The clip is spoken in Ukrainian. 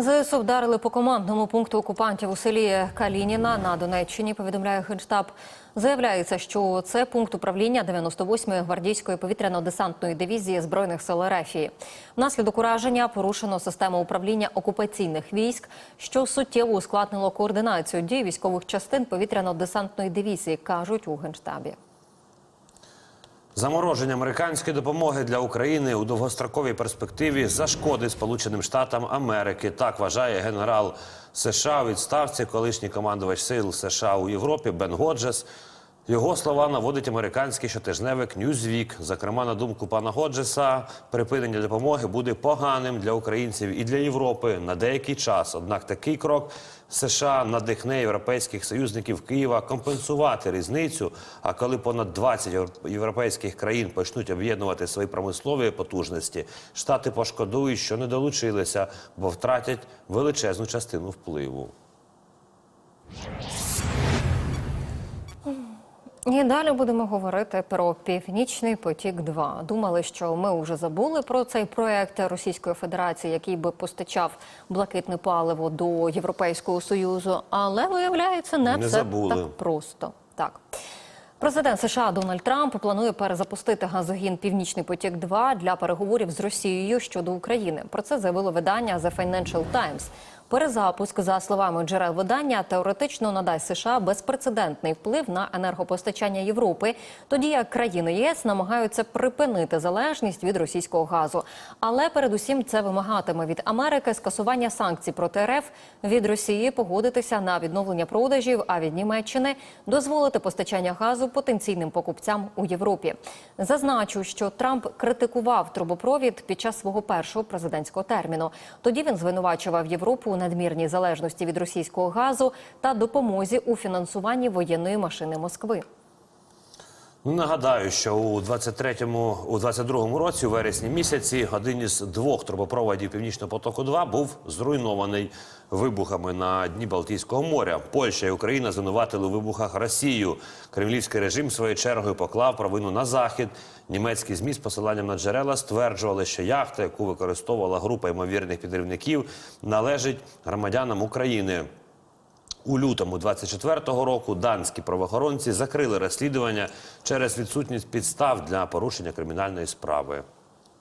ЗСУ вдарили по командному пункту окупантів у селі Калініна на Донеччині. Повідомляє генштаб. Заявляється, що це пункт управління 98-ї гвардійської повітряно-десантної дивізії збройних сил Ерефії. Внаслідок ураження порушено систему управління окупаційних військ, що суттєво ускладнило координацію дій військових частин повітряно-десантної дивізії, кажуть у генштабі. Замороження американської допомоги для України у довгостроковій перспективі зашкодить Сполученим Штатам Америки. Так вважає генерал США у відставці, колишній командувач сил США у Європі Бен Годжес. Його слова наводить американський щотижневик Newsweek. Зокрема, на думку пана Годжеса, припинення допомоги буде поганим для українців і для Європи на деякий час. Однак такий крок США надихне європейських союзників Києва компенсувати різницю. А коли понад 20 європейських країн почнуть об'єднувати свої промислові потужності, штати пошкодують, що не долучилися, бо втратять величезну частину впливу. І далі будемо говорити про північний потік. 2 думали, що ми вже забули про цей проект Російської Федерації, який би постачав блакитне паливо до Європейського союзу. Але виявляється, не, Не все забули. так просто. Так. Президент США Дональд Трамп планує перезапустити газогін Північний потік 2 для переговорів з Росією щодо України. Про це заявило видання The Financial Times. Перезапуск, за словами джерел видання, теоретично надасть США безпрецедентний вплив на енергопостачання Європи, тоді як країни ЄС намагаються припинити залежність від російського газу. Але передусім це вимагатиме від Америки скасування санкцій проти РФ від Росії, погодитися на відновлення продажів, а від Німеччини дозволити постачання газу потенційним покупцям у Європі. Зазначу, що Трамп критикував трубопровід під час свого першого президентського терміну. Тоді він звинувачував Європу надмірній залежності від російського газу та допомозі у фінансуванні воєнної машини Москви. Ну, нагадаю, що у 23-му, у 22-му році, у вересні місяці, один із двох трубопроводів Північного потоку 2 був зруйнований вибухами на дні Балтійського моря. Польща і Україна звинуватили у вибухах Росію. Кремлівський режим своєю чергою поклав провину на захід. Німецькі змі з посиланням на джерела стверджували, що яхта, яку використовувала група ймовірних підривників, належить громадянам України. У лютому 24-го року данські правоохоронці закрили розслідування через відсутність підстав для порушення кримінальної справи.